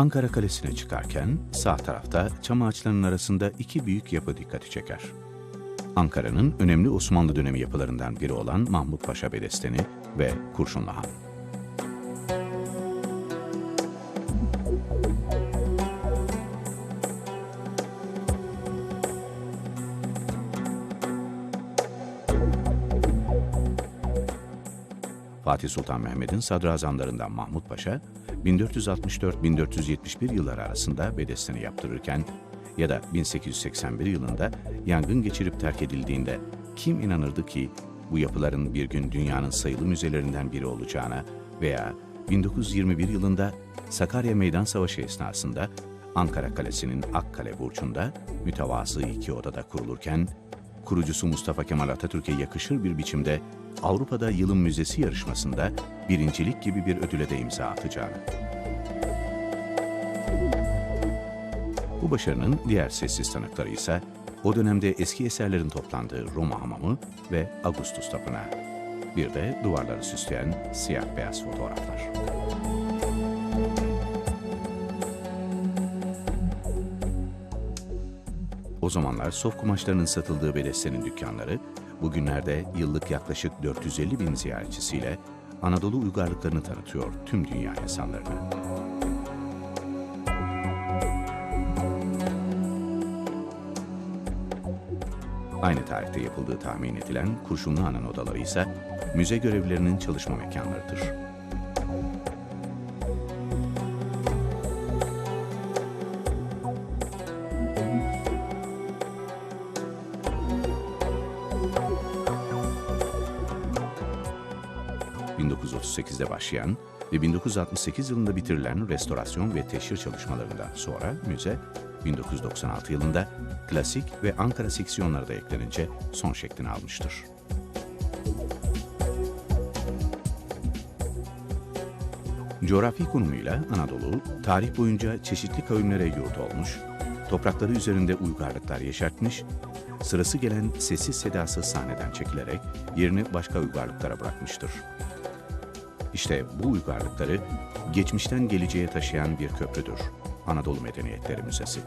Ankara Kalesi'ne çıkarken sağ tarafta çam ağaçlarının arasında iki büyük yapı dikkati çeker. Ankara'nın önemli Osmanlı dönemi yapılarından biri olan Mahmut Paşa Bedesteni ve Kurşunlu Han. Fatih Sultan Mehmet'in sadrazamlarından Mahmut Paşa, 1464-1471 yılları arasında Bedesten'i yaptırırken ya da 1881 yılında yangın geçirip terk edildiğinde kim inanırdı ki bu yapıların bir gün dünyanın sayılı müzelerinden biri olacağına veya 1921 yılında Sakarya Meydan Savaşı esnasında Ankara Kalesi'nin Akkale Burcu'nda mütevazı iki odada kurulurken kurucusu Mustafa Kemal Atatürk'e yakışır bir biçimde Avrupa'da Yılın Müzesi yarışmasında birincilik gibi bir ödüle de imza atacağını. Bu başarının diğer sessiz tanıkları ise o dönemde eski eserlerin toplandığı Roma Hamamı ve Augustus Tapınağı. Bir de duvarları süsleyen siyah beyaz fotoğraflar. O zamanlar sof kumaşlarının satıldığı Bedesten'in dükkanları, bugünlerde yıllık yaklaşık 450 bin ziyaretçisiyle Anadolu uygarlıklarını tanıtıyor tüm dünya insanlarına. Aynı tarihte yapıldığı tahmin edilen Kurşunlu Han'ın odaları ise müze görevlilerinin çalışma mekanlarıdır. ...1938'de başlayan ve 1968 yılında bitirilen restorasyon ve teşhir çalışmalarından sonra müze 1996 yılında klasik ve Ankara seksiyonları da eklenince son şeklini almıştır. Coğrafi konumuyla Anadolu, tarih boyunca çeşitli kavimlere yurt olmuş, toprakları üzerinde uygarlıklar yeşertmiş, sırası gelen sessiz sedasız sahneden çekilerek yerini başka uygarlıklara bırakmıştır. İşte bu uygarlıkları geçmişten geleceğe taşıyan bir köprüdür. Anadolu Medeniyetleri Müzesi.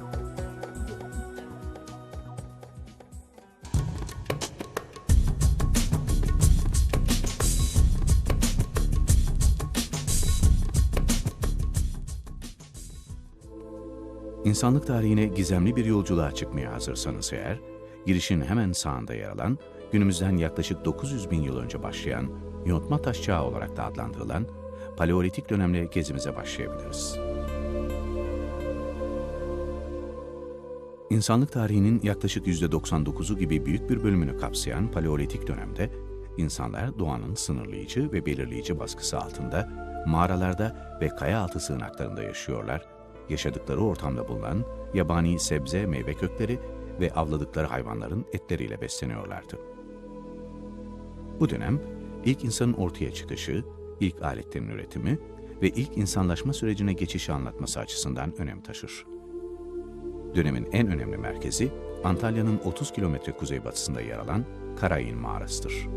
İnsanlık tarihine gizemli bir yolculuğa çıkmaya hazırsanız eğer, girişin hemen sağında yer alan, günümüzden yaklaşık 900 bin yıl önce başlayan yontma taş çağı olarak da adlandırılan Paleolitik dönemle gezimize başlayabiliriz. İnsanlık tarihinin yaklaşık %99'u gibi büyük bir bölümünü kapsayan Paleolitik dönemde, insanlar doğanın sınırlayıcı ve belirleyici baskısı altında mağaralarda ve kaya altı sığınaklarında yaşıyorlar, yaşadıkları ortamda bulunan yabani sebze, meyve kökleri ve avladıkları hayvanların etleriyle besleniyorlardı. Bu dönem, ilk insanın ortaya çıkışı, ilk aletlerin üretimi ve ilk insanlaşma sürecine geçişi anlatması açısından önem taşır. Dönemin en önemli merkezi Antalya'nın 30 kilometre kuzeybatısında yer alan Karayın Mağarası'dır.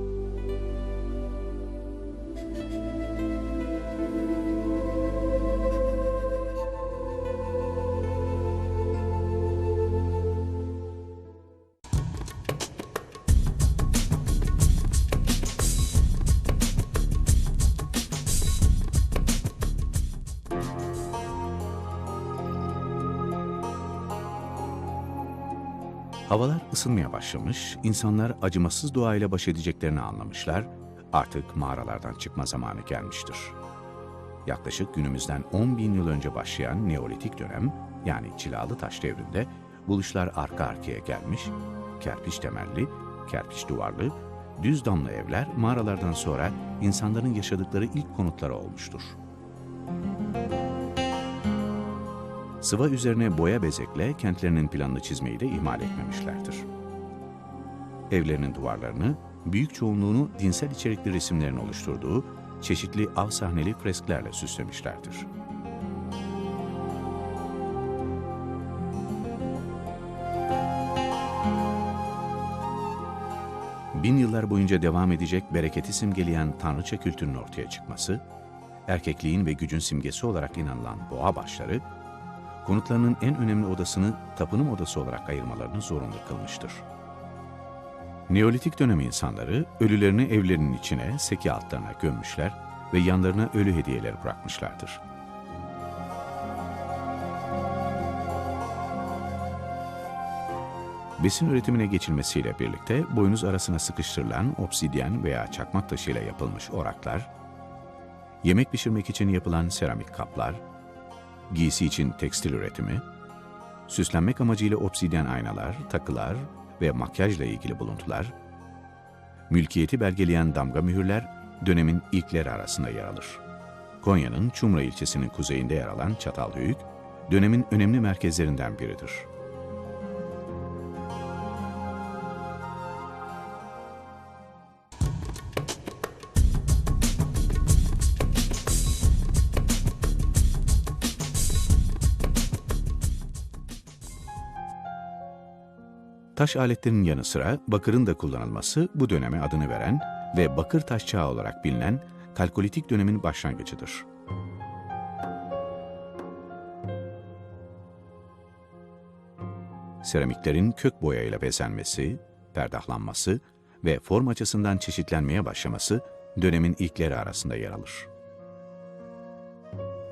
Havalar ısınmaya başlamış, insanlar acımasız doğayla baş edeceklerini anlamışlar, artık mağaralardan çıkma zamanı gelmiştir. Yaklaşık günümüzden 10 bin yıl önce başlayan Neolitik dönem, yani Cilalı Taş devrinde buluşlar arka arkaya gelmiş, kerpiç temelli, kerpiç duvarlı, düz damlı evler mağaralardan sonra insanların yaşadıkları ilk konutları olmuştur. Sıva üzerine boya bezekle kentlerinin planını çizmeyi de ihmal etmemişlerdir. Evlerinin duvarlarını, büyük çoğunluğunu dinsel içerikli resimlerin oluşturduğu çeşitli av sahneli fresklerle süslemişlerdir. Bin yıllar boyunca devam edecek bereketi simgeleyen tanrıça kültürünün ortaya çıkması, erkekliğin ve gücün simgesi olarak inanılan boğa başları, konutlarının en önemli odasını tapınım odası olarak ayırmalarını zorunlu kılmıştır. Neolitik dönem insanları ölülerini evlerinin içine, seki altlarına gömmüşler ve yanlarına ölü hediyeler bırakmışlardır. Besin üretimine geçilmesiyle birlikte boynuz arasına sıkıştırılan obsidyen veya çakmak taşıyla yapılmış oraklar, yemek pişirmek için yapılan seramik kaplar, giysi için tekstil üretimi, süslenmek amacıyla obsidyen aynalar, takılar ve makyajla ilgili buluntular, mülkiyeti belgeleyen damga mühürler dönemin ilkleri arasında yer alır. Konya'nın Çumra ilçesinin kuzeyinde yer alan Çatalhöyük, dönemin önemli merkezlerinden biridir. Taş aletlerinin yanı sıra bakırın da kullanılması bu döneme adını veren ve bakır taş çağı olarak bilinen kalkolitik dönemin başlangıcıdır. Seramiklerin kök boyayla bezenmesi, perdahlanması ve form açısından çeşitlenmeye başlaması dönemin ilkleri arasında yer alır.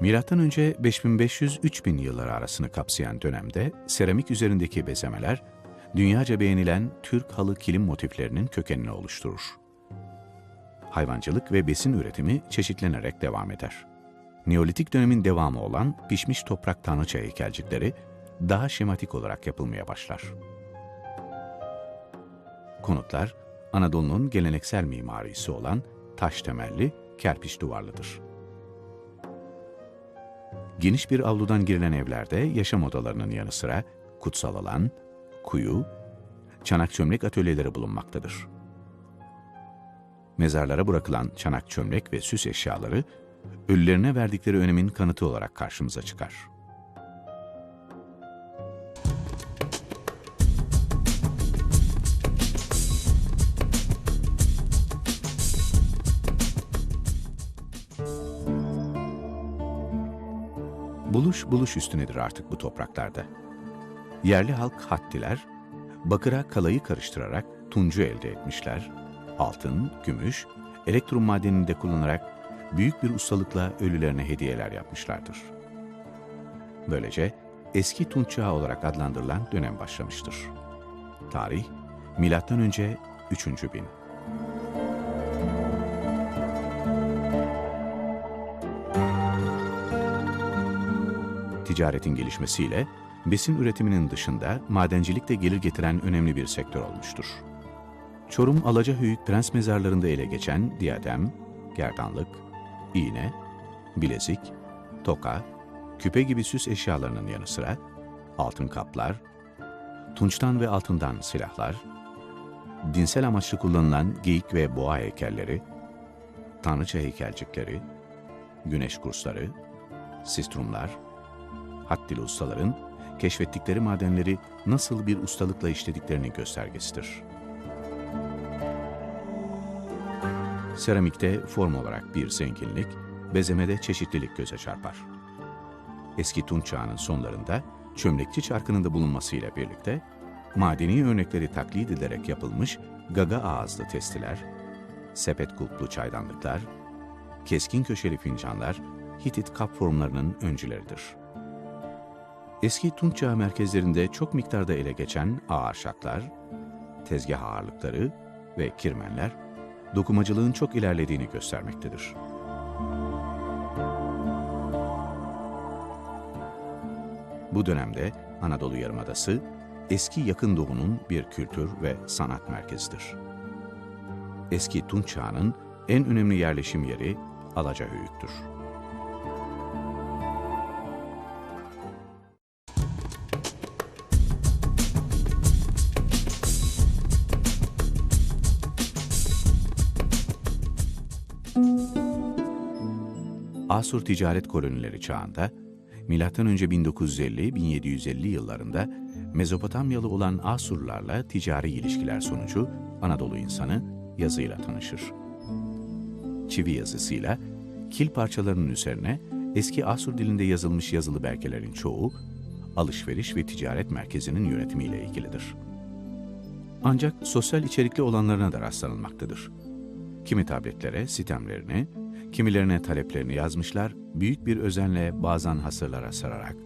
Milattan önce 5500-3000 yılları arasını kapsayan dönemde seramik üzerindeki bezemeler dünyaca beğenilen Türk halı kilim motiflerinin kökenini oluşturur. Hayvancılık ve besin üretimi çeşitlenerek devam eder. Neolitik dönemin devamı olan pişmiş toprak tanrıça heykelcikleri daha şematik olarak yapılmaya başlar. Konutlar, Anadolu'nun geleneksel mimarisi olan taş temelli, kerpiç duvarlıdır. Geniş bir avludan girilen evlerde yaşam odalarının yanı sıra kutsal alan, kuyu, çanak çömlek atölyeleri bulunmaktadır. Mezarlara bırakılan çanak çömlek ve süs eşyaları, ölülerine verdikleri önemin kanıtı olarak karşımıza çıkar. Buluş buluş üstünedir artık bu topraklarda. Yerli halk Hattiler, bakıra kalayı karıştırarak tuncu elde etmişler, altın, gümüş, elektrum madenini de kullanarak büyük bir ustalıkla ölülerine hediyeler yapmışlardır. Böylece eski Tunç Çağı olarak adlandırılan dönem başlamıştır. Tarih, milattan önce 3. bin. Ticaretin gelişmesiyle besin üretiminin dışında madencilik de gelir getiren önemli bir sektör olmuştur. Çorum Alacahöyük Prens mezarlarında ele geçen diyadem, gerdanlık, iğne, bilezik, toka, küpe gibi süs eşyalarının yanı sıra altın kaplar, tunçtan ve altından silahlar, dinsel amaçlı kullanılan geyik ve boğa heykelleri, tanrıça heykelcikleri, güneş kursları, sistrumlar, hattili ustaların keşfettikleri madenleri nasıl bir ustalıkla işlediklerinin göstergesidir. Seramikte form olarak bir zenginlik, bezemede çeşitlilik göze çarpar. Eski Tunç çağının sonlarında çömlekçi çarkının da bulunmasıyla birlikte madeni örnekleri taklit ederek yapılmış gaga ağızlı testiler, sepet kulplu çaydanlıklar, keskin köşeli fincanlar Hitit kap formlarının öncüleridir. Eski Tunç Çağı merkezlerinde çok miktarda ele geçen ağarşaklar, tezgah ağırlıkları ve kirmenler, dokumacılığın çok ilerlediğini göstermektedir. Bu dönemde Anadolu Yarımadası, eski Yakın Doğu'nun bir kültür ve sanat merkezidir. Eski Tunç Çağı'nın en önemli yerleşim yeri Alacahöyük'tür. Asur ticaret kolonileri çağında, M.Ö. 1950-1750 yıllarında Mezopotamyalı olan Asurlarla ticari ilişkiler sonucu Anadolu insanı yazıyla tanışır. Çivi yazısıyla kil parçalarının üzerine eski Asur dilinde yazılmış yazılı belgelerin çoğu, alışveriş ve ticaret merkezinin yönetimiyle ilgilidir. Ancak sosyal içerikli olanlarına da rastlanılmaktadır. Kimi tabletlere sistemlerini, kimilerine taleplerini yazmışlar, büyük bir özenle bazen hasırlara sararak,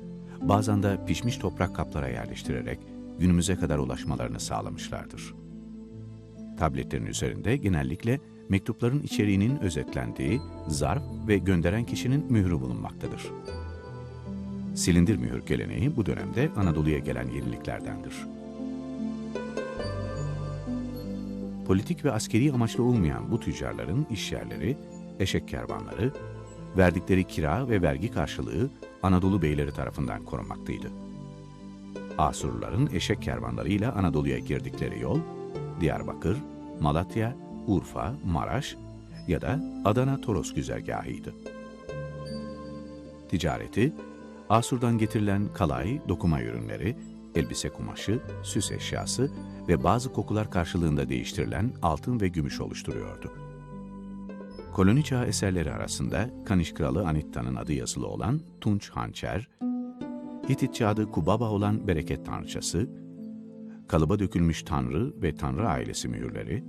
bazen de pişmiş toprak kaplara yerleştirerek günümüze kadar ulaşmalarını sağlamışlardır. Tabletlerin üzerinde genellikle mektupların içeriğinin özetlendiği zarf ve gönderen kişinin mührü bulunmaktadır. Silindir mühür geleneği bu dönemde Anadolu'ya gelen yeniliklerdendir. Politik ve askeri amaçlı olmayan bu tüccarların işyerleri, eşek kervanları, verdikleri kira ve vergi karşılığı Anadolu beyleri tarafından korunmaktaydı. Asurluların eşek kervanlarıyla Anadolu'ya girdikleri yol, Diyarbakır, Malatya, Urfa, Maraş ya da Adana-Toros güzergahıydı. Ticareti, Asur'dan getirilen kalay, dokuma ürünleri, elbise kumaşı, süs eşyası ve bazı kokular karşılığında değiştirilen altın ve gümüş oluşturuyordu. Koloni çağı eserleri arasında Kaniş Kralı Anitta'nın adı yazılı olan Tunç Hançer, Hitit adı Kubaba olan Bereket Tanrıçası, kalıba dökülmüş Tanrı ve Tanrı ailesi mühürleri,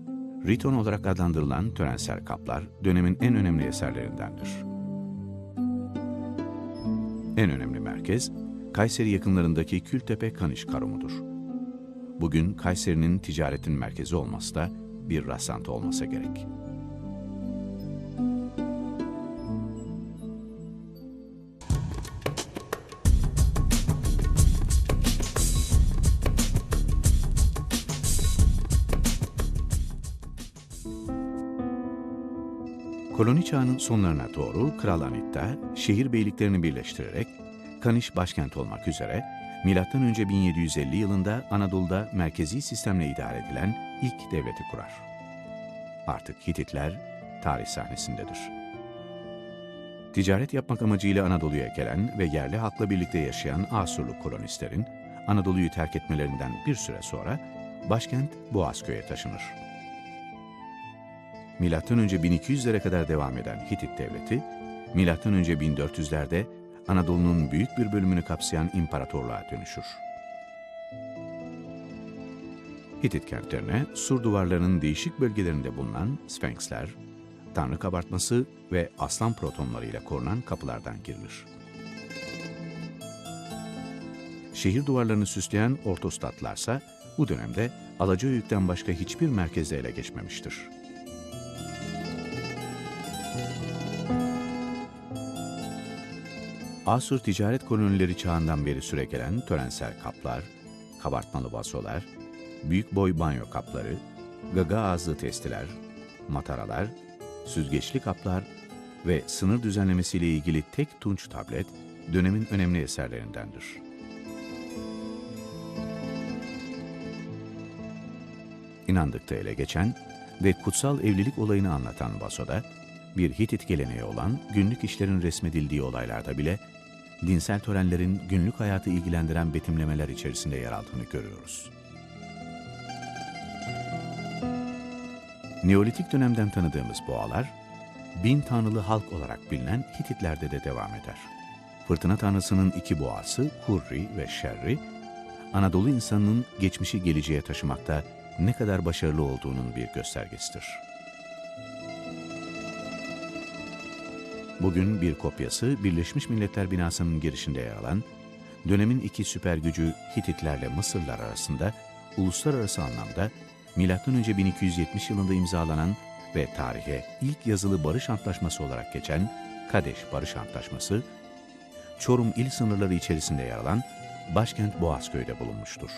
Riton olarak adlandırılan törensel kaplar dönemin en önemli eserlerindendir. En önemli merkez, Kayseri yakınlarındaki Kültepe Kaniş Karumu'dur. Bugün Kayseri'nin ticaretin merkezi olması da bir rastlantı olmasa gerek. Koloni çağının sonlarına doğru Kral Anitta, şehir beyliklerini birleştirerek Kaniş başkent olmak üzere M.Ö. 1750 yılında Anadolu'da merkezi sistemle idare edilen ilk devleti kurar. Artık Hititler tarih sahnesindedir. Ticaret yapmak amacıyla Anadolu'ya gelen ve yerli halkla birlikte yaşayan Asurlu kolonistlerin Anadolu'yu terk etmelerinden bir süre sonra başkent Boğazköy'e taşınır. M.Ö. 1200'lere kadar devam eden Hitit Devleti, M.Ö. 1400'lerde Anadolu'nun büyük bir bölümünü kapsayan imparatorluğa dönüşür. Hitit kentlerine sur duvarlarının değişik bölgelerinde bulunan Sfenksler, Tanrı kabartması ve aslan protonlarıyla korunan kapılardan girilir. Şehir duvarlarını süsleyen ortostatlarsa bu dönemde Alacayük'ten başka hiçbir merkezde ele geçmemiştir. Asur ticaret kolonileri çağından beri süregelen törensel kaplar, kabartmalı vasolar, büyük boy banyo kapları, gaga ağızlı testiler, mataralar, süzgeçli kaplar ve sınır düzenlemesiyle ilgili tek tunç tablet dönemin önemli eserlerindendir. İnandıkta ele geçen ve kutsal evlilik olayını anlatan vasoda, bir Hitit geleneği olan günlük işlerin resmedildiği olaylarda bile dinsel törenlerin günlük hayatı ilgilendiren betimlemeler içerisinde yer aldığını görüyoruz. Neolitik dönemden tanıdığımız boğalar, bin tanrılı halk olarak bilinen Hititlerde de devam eder. Fırtına tanrısının iki boğası Hurri ve Şerri, Anadolu insanının geçmişi geleceğe taşımakta ne kadar başarılı olduğunun bir göstergesidir. Bugün bir kopyası Birleşmiş Milletler binasının girişinde yer alan, dönemin iki süper gücü Hititlerle Mısırlar arasında uluslararası anlamda M.Ö. 1270 yılında imzalanan ve tarihe ilk yazılı barış antlaşması olarak geçen Kadeş Barış Antlaşması, Çorum il sınırları içerisinde yer alan başkent Boğazköy'de bulunmuştur.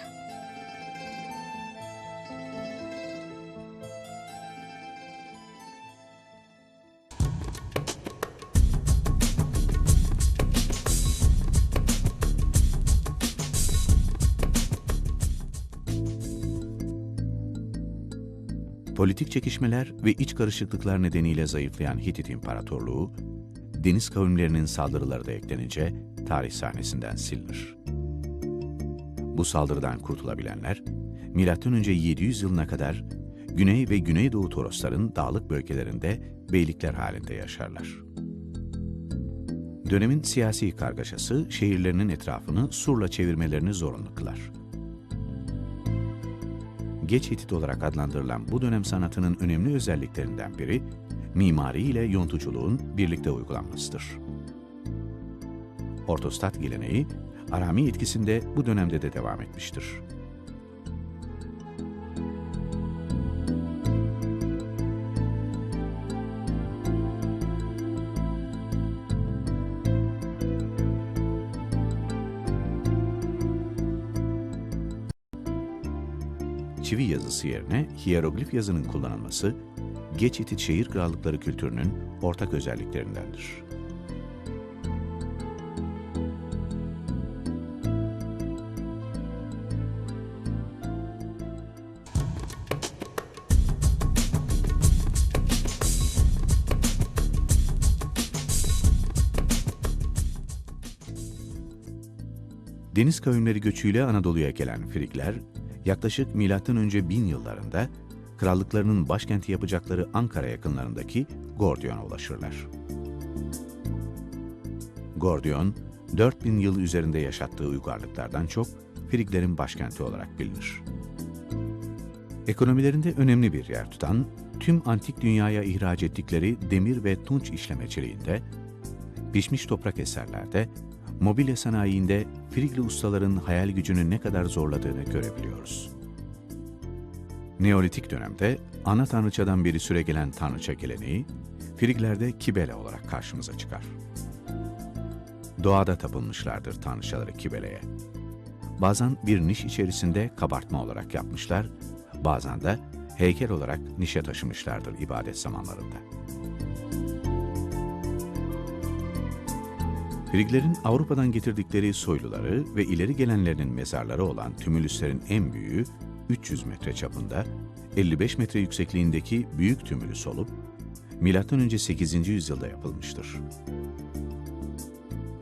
Politik çekişmeler ve iç karışıklıklar nedeniyle zayıflayan Hitit İmparatorluğu, deniz kavimlerinin saldırıları da eklenince tarih sahnesinden silinir. Bu saldırıdan kurtulabilenler, M.Ö. 700 yılına kadar Güney ve Güneydoğu Torosların dağlık bölgelerinde beylikler halinde yaşarlar. Dönemin siyasi kargaşası şehirlerinin etrafını surla çevirmelerini zorunlu kılar. Geç Hitit olarak adlandırılan bu dönem sanatının önemli özelliklerinden biri, mimari ile yontuculuğun birlikte uygulanmasıdır. Ortostat geleneği, Arami etkisinde bu dönemde de devam etmiştir. Yazısı yerine hieroglif yazının kullanılması, Geç Hitit şehir krallıkları kültürünün ortak özelliklerindendir. Deniz kavimleri göçüyle Anadolu'ya gelen Frigler, yaklaşık M.Ö. 1000 yıllarında krallıklarının başkenti yapacakları Ankara yakınlarındaki Gordion'a ulaşırlar. Gordion, 4000 yıl üzerinde yaşattığı uygarlıklardan çok Friglerin başkenti olarak bilinir. Ekonomilerinde önemli bir yer tutan, tüm antik dünyaya ihraç ettikleri demir ve tunç işlemeciliğinde, pişmiş toprak eserlerde mobilya sanayiinde Frigli ustaların hayal gücünü ne kadar zorladığını görebiliyoruz. Neolitik dönemde ana tanrıçadan beri süre gelen tanrıça geleneği, Friglerde Kibele olarak karşımıza çıkar. Doğada tapınmışlardır tanrıçaları Kibele'ye. Bazen bir niş içerisinde kabartma olarak yapmışlar, bazen de heykel olarak nişe taşımışlardır ibadet zamanlarında. Friglerin Avrupa'dan getirdikleri soyluları ve ileri gelenlerinin mezarları olan tümülüslerin en büyüğü 300 metre çapında, 55 metre yüksekliğindeki büyük tümülüs olup, M.Ö. 8. yüzyılda yapılmıştır.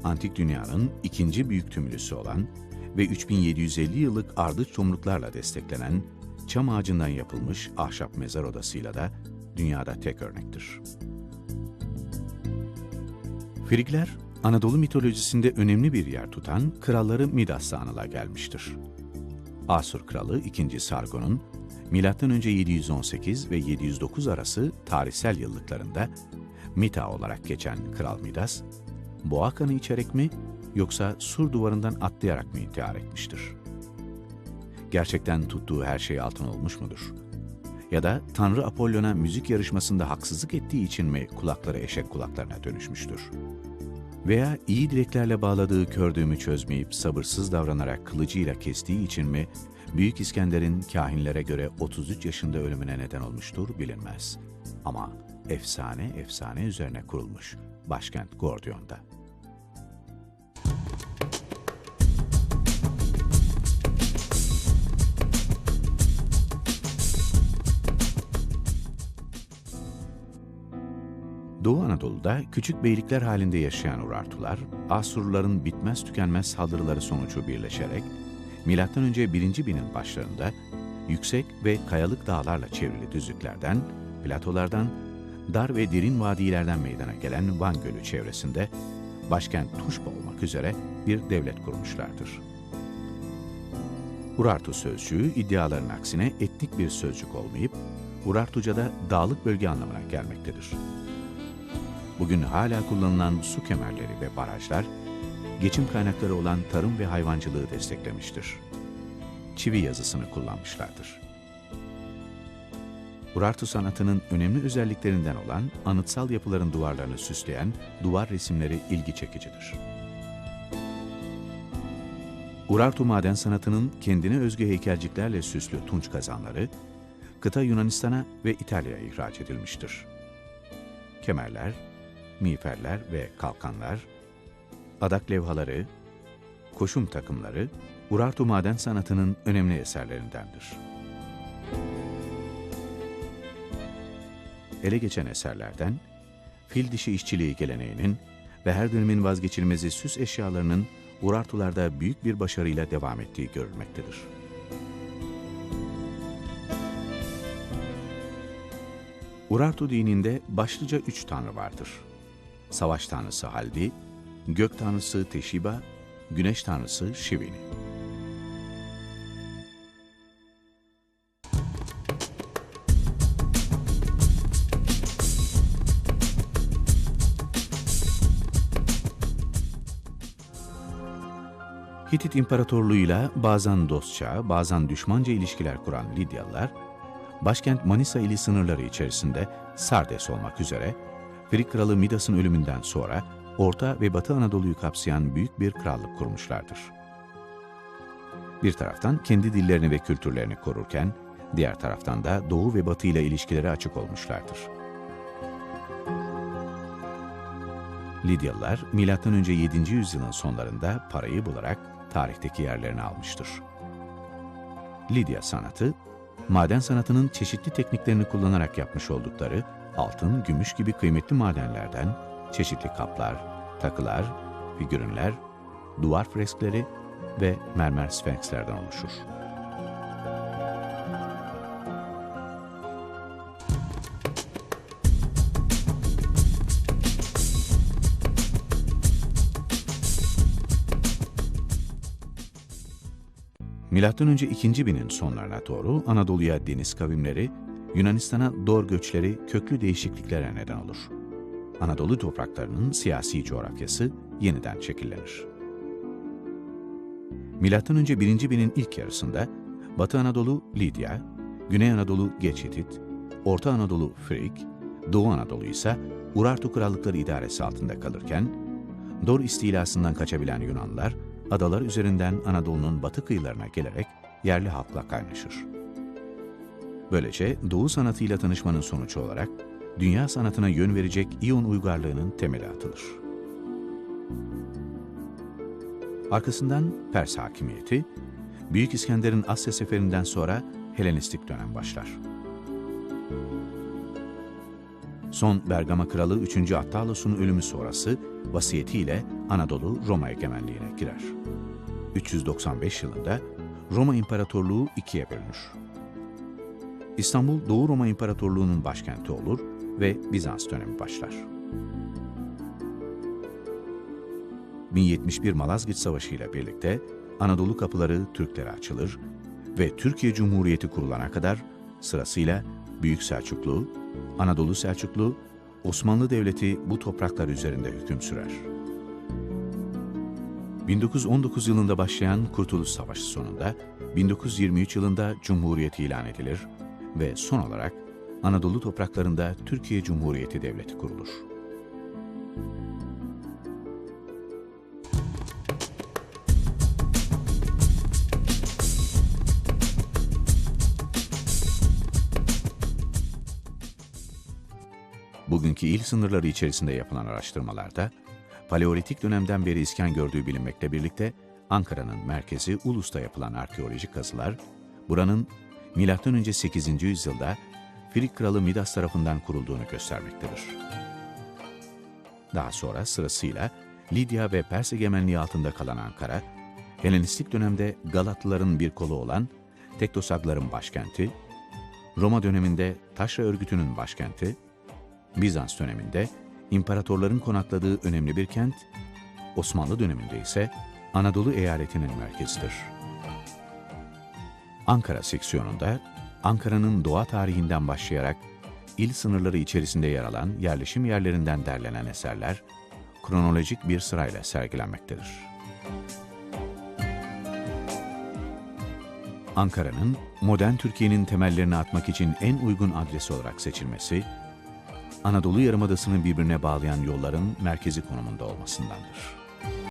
Antik dünyanın ikinci büyük tümülüsü olan ve 3750 yıllık ardıç tomruklarla desteklenen çam ağacından yapılmış ahşap mezar odasıyla da dünyada tek örnektir. Frigler, Anadolu mitolojisinde önemli bir yer tutan kralları Midas'ta anıla gelmiştir. Asur kralı 2. Sargon'un M.Ö. 718 ve 709 arası tarihsel yıllıklarında Mita olarak geçen Kral Midas, boğa kanı içerek mi yoksa sur duvarından atlayarak mı intihar etmiştir? Gerçekten tuttuğu her şey altın olmuş mudur? Ya da Tanrı Apollon'a müzik yarışmasında haksızlık ettiği için mi kulakları eşek kulaklarına dönüşmüştür? Veya iyi dileklerle bağladığı kördüğümü çözmeyip sabırsız davranarak kılıcıyla kestiği için mi Büyük İskender'in kahinlere göre 33 yaşında ölümüne neden olmuştur bilinmez. Ama efsane efsane üzerine kurulmuş başkent Gordion'da. Doğu Anadolu'da küçük beylikler halinde yaşayan Urartular, Asurluların bitmez tükenmez saldırıları sonucu birleşerek, M.Ö. 1. binin başlarında yüksek ve kayalık dağlarla çevrili düzlüklerden, platolardan, dar ve derin vadilerden meydana gelen Van Gölü çevresinde başkent Tuşba olmak üzere bir devlet kurmuşlardır. Urartu sözcüğü iddiaların aksine etnik bir sözcük olmayıp, Urartuca'da dağlık bölge anlamına gelmektedir bugün hala kullanılan su kemerleri ve barajlar, geçim kaynakları olan tarım ve hayvancılığı desteklemiştir. Çivi yazısını kullanmışlardır. Urartu sanatının önemli özelliklerinden olan anıtsal yapıların duvarlarını süsleyen duvar resimleri ilgi çekicidir. Urartu maden sanatının kendine özgü heykelciklerle süslü tunç kazanları, kıta Yunanistan'a ve İtalya'ya ihraç edilmiştir. Kemerler, miğferler ve kalkanlar, adak levhaları, koşum takımları, Urartu maden sanatının önemli eserlerindendir. Ele geçen eserlerden, fil dişi işçiliği geleneğinin ve her dönemin vazgeçilmezi süs eşyalarının Urartularda büyük bir başarıyla devam ettiği görülmektedir. Urartu dininde başlıca üç tanrı vardır savaş tanrısı Haldi, gök tanrısı Teşiba, güneş tanrısı Şivini. Hitit İmparatorluğu'yla bazen dostça, bazen düşmanca ilişkiler kuran Lidyalılar, başkent Manisa ili sınırları içerisinde Sardes olmak üzere, Frig kralı Midas'ın ölümünden sonra Orta ve Batı Anadolu'yu kapsayan büyük bir krallık kurmuşlardır. Bir taraftan kendi dillerini ve kültürlerini korurken, diğer taraftan da Doğu ve Batı ile ilişkileri açık olmuşlardır. Lidyalılar, M.Ö. 7. yüzyılın sonlarında parayı bularak tarihteki yerlerini almıştır. Lidya sanatı, maden sanatının çeşitli tekniklerini kullanarak yapmış oldukları altın, gümüş gibi kıymetli madenlerden çeşitli kaplar, takılar, figürünler, duvar freskleri ve mermer sfenkslerden oluşur. Önce 2. binin sonlarına doğru Anadolu'ya deniz kavimleri, Yunanistan'a dor göçleri köklü değişikliklere neden olur. Anadolu topraklarının siyasi coğrafyası yeniden şekillenir. Önce 1. binin ilk yarısında Batı Anadolu Lidya, Güney Anadolu Geç Hitit, Orta Anadolu Frig, Doğu Anadolu ise Urartu krallıkları idaresi altında kalırken, Dor istilasından kaçabilen Yunanlılar adalar üzerinden Anadolu'nun batı kıyılarına gelerek yerli halkla kaynaşır. Böylece Doğu sanatıyla tanışmanın sonucu olarak dünya sanatına yön verecek İyon uygarlığının temeli atılır. Arkasından Pers hakimiyeti, Büyük İskender'in Asya seferinden sonra Helenistik dönem başlar. Son Bergama kralı 3. Attalos'un ölümü sonrası vasiyetiyle Anadolu Roma egemenliğine girer. 395 yılında Roma İmparatorluğu ikiye bölünür. İstanbul Doğu Roma İmparatorluğu'nun başkenti olur ve Bizans dönemi başlar. 1071 Malazgirt Savaşı ile birlikte Anadolu kapıları Türklere açılır ve Türkiye Cumhuriyeti kurulana kadar sırasıyla Büyük Selçuklu, Anadolu Selçuklu, Osmanlı Devleti bu topraklar üzerinde hüküm sürer. 1919 yılında başlayan Kurtuluş Savaşı sonunda 1923 yılında Cumhuriyet ilan edilir ve son olarak Anadolu topraklarında Türkiye Cumhuriyeti Devleti kurulur. Bugünkü il sınırları içerisinde yapılan araştırmalarda, Paleolitik dönemden beri iskan gördüğü bilinmekle birlikte Ankara'nın merkezi Ulus'ta yapılan arkeolojik kazılar, buranın M.Ö. 8. yüzyılda Frig kralı Midas tarafından kurulduğunu göstermektedir. Daha sonra sırasıyla Lidya ve Pers egemenliği altında kalan Ankara, Helenistik dönemde Galatlıların bir kolu olan Tektosagların başkenti, Roma döneminde Taşra örgütünün başkenti, Bizans döneminde imparatorların konakladığı önemli bir kent, Osmanlı döneminde ise Anadolu eyaletinin merkezidir. Ankara seksiyonunda Ankara'nın doğa tarihinden başlayarak il sınırları içerisinde yer alan yerleşim yerlerinden derlenen eserler kronolojik bir sırayla sergilenmektedir. Ankara'nın modern Türkiye'nin temellerini atmak için en uygun adresi olarak seçilmesi, Anadolu Yarımadası'nı birbirine bağlayan yolların merkezi konumunda olmasındandır.